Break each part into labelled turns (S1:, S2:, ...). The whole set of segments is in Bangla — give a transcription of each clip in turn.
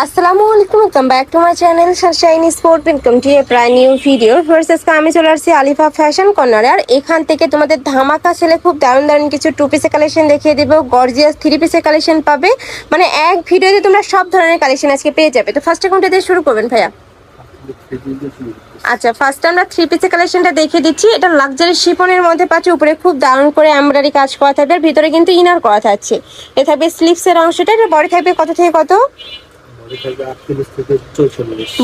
S1: আসসালামু চ্যানেল স্পোর্ট প্রায় নিউ ভিডিও আমি চলে আসছি আলিফা ফ্যাশন আর এখান থেকে তোমাদের ধামাকা সেলে খুব দারুণ দারুণ কিছু টু কালেকশন দেখিয়ে দেবো। গর্জিয়াস থ্রি কালেকশন পাবে। মানে এক ভিডিওতে তোমরা সব ধরনের কালেকশন আজকে পেয়ে যাবে। তো দিয়ে শুরু করবেন ভাইয়া। আচ্ছা আমরা থ্রি পিসের কালেকশনটা দিচ্ছি। এটা লাক্সারি মধ্যে উপরে খুব দারুণ করে এমব্রয়ডারি কাজ করা থাকবে। আর ভিতরে কিন্তু ইনার করা থাকছে। এ থাকবে স্লিপসের অংশটা। এটা বড় থাকবে কত থেকে কত?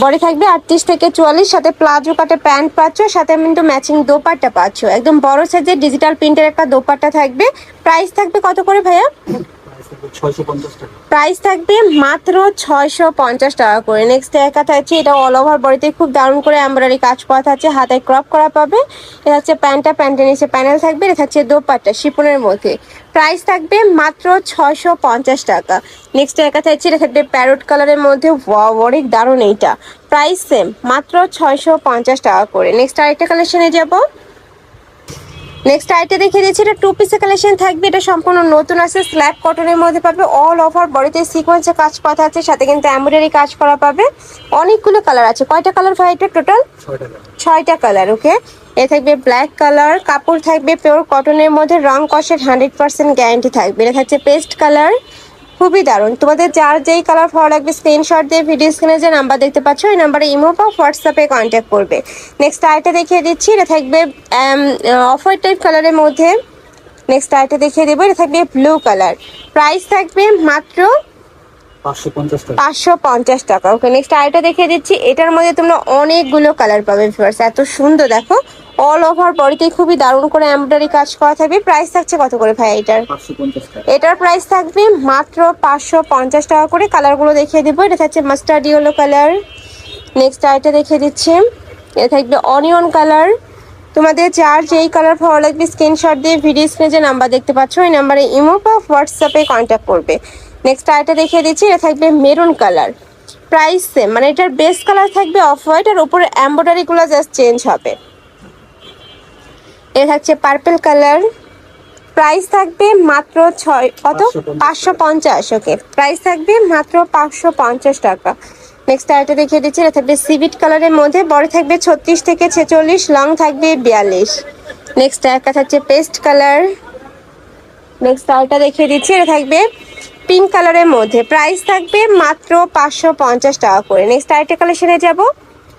S2: বডি থাকবে আটত্রিশ থেকে
S1: চুয়াল্লিশ সাথে প্লাজো কাটে প্যান্ট পাচ্ছ সাথে কিন্তু ম্যাচিং দোপাট্টা পাচ্ছ। একদম বড় সাইজের ডিজিটাল প্রিন্টের একটা দোপাট্টা থাকবে। প্রাইস থাকবে কত করে ভাইয়া? প্রাইস থাকবে মাত্র ছয়শো পঞ্চাশ টাকা করে। নেক্সট একা থাকছে এটা অল ওভার বডিতে খুব দারুণ করে এমব্রয়ডারি কাজ করা থাকছে হাতে ক্রপ করা পাবে। এটা হচ্ছে প্যান্টটা প্যান্টের নিচে প্যানেল থাকবে এটা থাকছে দোপাট্টা শিপনের মধ্যে। প্রাইস থাকবে মাত্র ছশো পঞ্চাশ টাকা। নেক্সট একা চাইছি এটা থাকবে প্যারোট কালারের মধ্যে। অনেক দারুণ এইটা। প্রাইস সেম মাত্র ছয়শো পঞ্চাশ টাকা করে। নেক্সট আরেকটা কালেকশনে যাব। নেক্সট আইটে দেখিয়ে দিচ্ছি এটা টু পিসের কালেকশন থাকবে এটা সম্পূর্ণ নতুন আছে স্ল্যাব কটনের মধ্যে পাবে অল ওভার বডিতে সিকোয়েন্সে কাজ করা আছে সাথে কিন্তু এমব্রয়ডারি কাজ করা পাবে অনেকগুলো কালার আছে কয়টা কালার ভাই এটা টোটাল
S2: ছয়
S1: ছয়টা কালার ওকে এ থাকবে ব্ল্যাক কালার কাপড় থাকবে পিওর কটনের মধ্যে রং কষের হান্ড্রেড পার্সেন্ট গ্যারেন্টি থাকবে এটা থাকছে পেস্ট কালার খুবই দারুণ। তোমাদের যার যেই কালার ভালো লাগবে স্ক্রিনশট দিয়ে ভিডিও স্ক্রিনে যে নাম্বার দেখতে পাচ্ছ ওই নাম্বারে ইমো বা হোয়াটসঅ্যাপে কন্ট্যাক্ট করবে। নেক্সট আইটা দেখিয়ে দিচ্ছি এটা থাকবে অফ হোয়াইট টাইপ কালারের মধ্যে। নেক্সট আইটা দেখিয়ে দেবো এটা থাকবে ব্লু কালার প্রাইস থাকবে মাত্র
S2: পাঁচশো পঞ্চাশ টাকা।
S1: ওকে নেক্সট আরেকটা দেখিয়ে দিচ্ছি এটার মধ্যে তোমরা অনেকগুলো কালার পাবে ভিউয়ার্স এত সুন্দর দেখো। অল ওভার বডিতে খুবই দারুণ করে এমব্রয়ডারি কাজ করা থাকবে। প্রাইস থাকছে কত করে ভাই এটার? এটার প্রাইস থাকবে মাত্র পাঁচশো পঞ্চাশ টাকা করে। কালারগুলো দেখিয়ে দেবো। এটা থাকছে মাস্টার্ড ইয়েলো কালার নেক্সট আরেকটা দেখিয়ে দিচ্ছে। এটা থাকবে অনিয়ন কালার তোমাদের যার যেই কালার ভালো লাগবে স্ক্রিনশট দিয়ে ভিডিও স্ক্রিনে যে নাম্বার দেখতে পাচ্ছ ওই নাম্বারে ইমো বা হোয়াটসঅ্যাপে কন্ট্যাক্ট করবে। নেক্সট আরেকটা দেখিয়ে দিচ্ছি। এটা থাকবে মেরুন কালার প্রাইস সেম মানে এটার বেস কালার থাকবে অফ হোয়াইট আর উপরে এম্ব্রয়ডারিগুলো জাস্ট চেঞ্জ হবে। এটা থাকছে পার্পল কালার প্রাইস থাকবে মাত্র ছয় কত? পাঁচশো পঞ্চাশ ওকে প্রাইস থাকবে মাত্র পাঁচশো পঞ্চাশ টাকা। নেক্সট আরেকটা দেখিয়ে দিচ্ছি এটা থাকবে সিভিট কালারের মধ্যে। বড় থাকবে ছত্রিশ থেকে ছেচল্লিশ লং থাকবে বিয়াল্লিশ। নেক্সট একটা থাকছে পেস্ট কালার নেক্সট আরেকটা দেখিয়ে দিচ্ছি এটা থাকবে পিঙ্ক কালারের মধ্যে। প্রাইস থাকবে মাত্র পাঁচশো পঞ্চাশ টাকা করে। নেক্সট আরেকটা কালেকশনে যাব।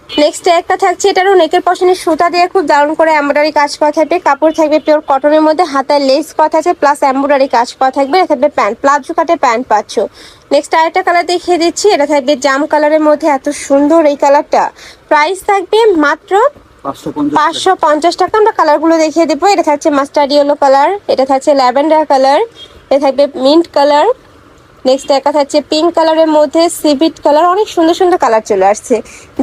S1: নেক্সট একটা থাকছে এটারও নেকের পশনে সুতা দিয়ে খুব দারুণ করে এমব্রয়ডারি কাজ করা থাকবে। কাপড় থাকবে পিওর কটনের মধ্যে হাতায় লেস করা থাকছে প্লাস এমব্রয়ডারি কাজ করা থাকবে এটা থাকবে প্যান্ট প্লাজো কাটে প্যান্ট পাচ্ছ। নেক্সট আরেকটা কালার দেখিয়ে দিচ্ছি এটা থাকবে জাম কালারের মধ্যে এত সুন্দর এই কালারটা প্রাইস থাকবে মাত্র
S2: পাঁচশো পঞ্চাশ
S1: টাকা। আমরা কালারগুলো দেখিয়ে দেবো। এটা থাকছে মাস্টার্ড ইয়েলো কালার এটা থাকছে ল্যাভেন্ডার কালার এটা থাকবে মিন্ট কালার নেক্সট একটা থাকছে পিঙ্ক কালারের মধ্যে সিভিট কালার অনেক সুন্দর সুন্দর কালার চলে আসছে।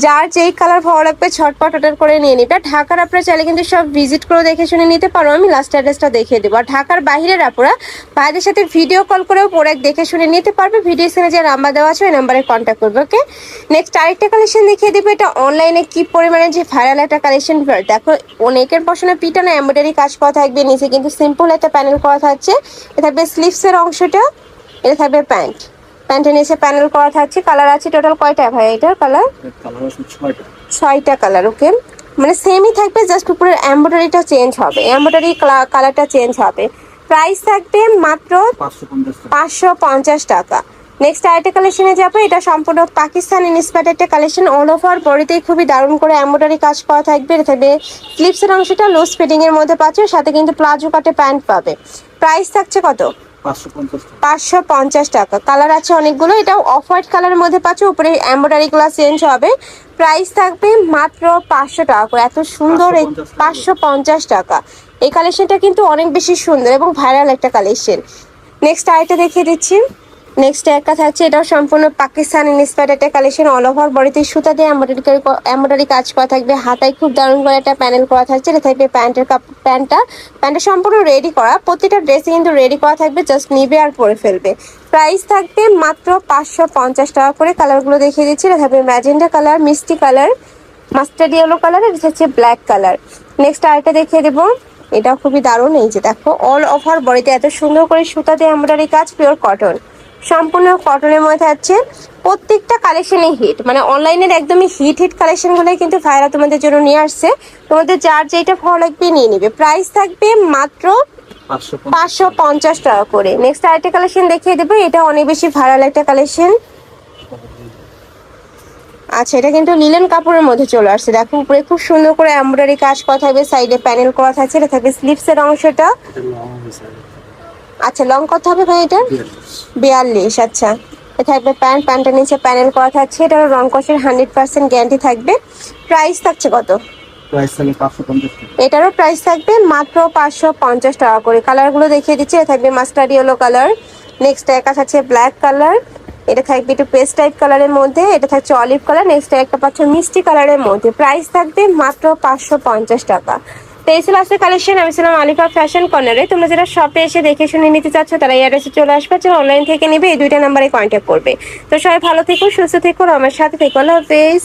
S1: যার যেই কালার ভালো লাগবে ছটপট অর্ডার করে নিয়ে নিবে। ঢাকার আপনারা চাইলে কিন্তু সব ভিজিট করে দেখে শুনে নিতে পারো। আমি লাস্ট অ্যাড্রেসটা দেখিয়ে দেবো। আর ঢাকার বাইরের আপনারা ভাইদের সাথে ভিডিও কল করেও প্রোডাক্ট দেখে শুনে নিতে পারবে। ভিডিও স্ক্রিনে যে নাম্বার দেওয়া আছে, ওই নাম্বারে কন্ট্যাক্ট করবে ওকে নেক্সট আরেকটা কালেকশন দেখিয়ে দেবো। এটা অনলাইনে কি পরিমাণে যে ভাইরাল একটা কালেকশন দেখো, অনেকের পছন্দ পিটানো এমব্রয়ডারি কাজ করা থাকবে, নিচে কিন্তু সিম্পল একটা প্যানেল করা থাকছে। থাকবে স্লিভসের অংশটা। এটা থাকবে প্যান্ট। প্যান্টের নিচে প্যানেল করা থাকছে কালার আছে টোটাল কয়টা ভাই এটার কালার?
S2: কালার আছে ছয়টা।
S1: ছয়টা কালার ওকে? মানে সেমই থাকবে জাস্ট উপরের এমব্রয়ডারিটা চেঞ্জ হবে। এমব্রয়ডারি কালারটা চেঞ্জ হবে। প্রাইস থাকবে মাত্র
S2: পাঁচশো পঞ্চাশ টাকা।
S1: নেক্সট আরেকটা কালেকশনে যাব এটা সম্পূর্ণ পাকিস্তান ইন্সপায়ার্ড একটা কালেকশন অল ওভার বডিতেই খুবই দারুণ করে এমব্রয়ডারি কাজ করা থাকবে। এটা থাকবে স্লিপসের অংশটা লুজ ফিটিং এর মধ্যে পাচ্ছে সাথে কিন্তু প্লাজো কাটে প্যান্ট পাবে। প্রাইস থাকছে কত?
S2: পাঁচশো পঞ্চাশ টাকা।
S1: কালার আছে অনেকগুলো। এটা অফ হোয়াইট কালারের মধ্যে পাচ্ছ। উপরে এমব্রয়ডারি গুলো চেঞ্জ হবে। প্রাইস থাকবে মাত্র পাঁচশো টাকা করে। এত সুন্দর এই
S2: 550 টাকা।
S1: পাঁচশো পঞ্চাশ টাকা। এই কালেকশনটা কিন্তু অনেক বেশি সুন্দর এবং ভাইরাল একটা কালেকশন নেক্সট আরেকটা দেখিয়ে দিচ্ছি। নেক্সট একটা থাকছে, এটাও সম্পূর্ণ পাকিস্তান ইন্সপায়ার্ড একটা কালেকশন অল ওভার বডিতে সুতা দিয়ে এমব্রয়ডারি কাজ করা থাকবে, হাতায় খুব দারুণ করে একটা প্যানেল করা থাকছে, এটা থাকবে প্যান্টের প্যান্টটা প্যান্টটা সম্পূর্ণ রেডি করা, প্রতিটা ড্রেসে কিন্তু রেডি করা থাকবে জাস্ট নিবে আর পরে ফেলবে। প্রাইস থাকবে মাত্র পাঁচশো পঞ্চাশ টাকা করে কালারগুলো দেখিয়ে দিচ্ছি, এটা থাকবে ম্যাজেন্ডা কালার মিষ্টি কালার মাস্টার্ড ইয়েলো কালার এটা হচ্ছে ব্ল্যাক কালার নেক্সট আরেকটা দেখিয়ে দেবো এটা খুবই দারুণ, এই যে দেখো অল ওভার বডিতে এত সুন্দর করে সুতা দিয়ে এমব্রয়ডারি কাজ পিওর কটন সম্পূর্ণ কটনের মধ্যে থাকছে প্রত্যেকটা কালেকশনই হিট মানে অনলাইনের একদমই হিট হিট কালেকশনগুলো কিন্তু ভাইরা তোমাদের জন্য নিয়ে আসছে। তোমাদের যার যেটা ভালো লাগবে নিয়ে নিবে। প্রাইস থাকবে মাত্র
S2: পাঁচশো
S1: পঞ্চাশ টাকা করে। নেক্সট আরেকটা কালেকশন দেখিয়ে দেবো। এটা অনেক বেশি ভাইরাল একটা কালেকশন আচ্ছা এটা কিন্তু লিলেন কাপড়ের মধ্যে চলে আসছে। দেখো উপরে খুব সুন্দর করে এমব্রয়ডারি কাজ করা থাকবে সাইডে প্যানেল করা থাকছে। এটা থাকবে স্লিভসের অংশটা। আচ্ছা লং কত হবে ভাই এটা? বিয়াল্লিশ আচ্ছা। থাকবে প্যান্ট প্যান্টের নিচে প্যানেল করা থাকছে। এটার রং কষের হান্ড্রেড পার্সেন্ট গ্যারান্টি থাকবে। প্রাইস থাকছে কত? এটারও প্রাইস থাকবে মাত্র পাঁচশো পঞ্চাশ টাকা করে। কালারগুলো দেখিয়ে দিচ্ছি। এটা থাকবে মাস্টার্ড ইয়েলো কালার নেক্সট একটা থাকছে ব্ল্যাক কালার এটা থাকবে একটু পেস্ট টাইপ কালারের মধ্যে। এটা থাকছে অলিভ কালার নেক্সট একটা পাচ্ছ মিষ্টি কালারের মধ্যে। প্রাইস থাকবে মাত্র পাঁচশো পঞ্চাশ টাকা। তো এই ছিল আজকের কালেকশন আমি ছিলাম আলিফা ফ্যাশন কর্নারে তোমরা যারা শপে এসে দেখে শুনে নিতে চাচ্ছ, তারা এই অ্যাড্রেসে চলে আসবে। যারা অনলাইন থেকে নিবে, এই দুইটা নাম্বারে কন্ট্যাক্ট করবে। তো সবাই ভালো থেকো, সুস্থ থেকো আমার সাথে থেকো। আল্লাহ হাফেজ।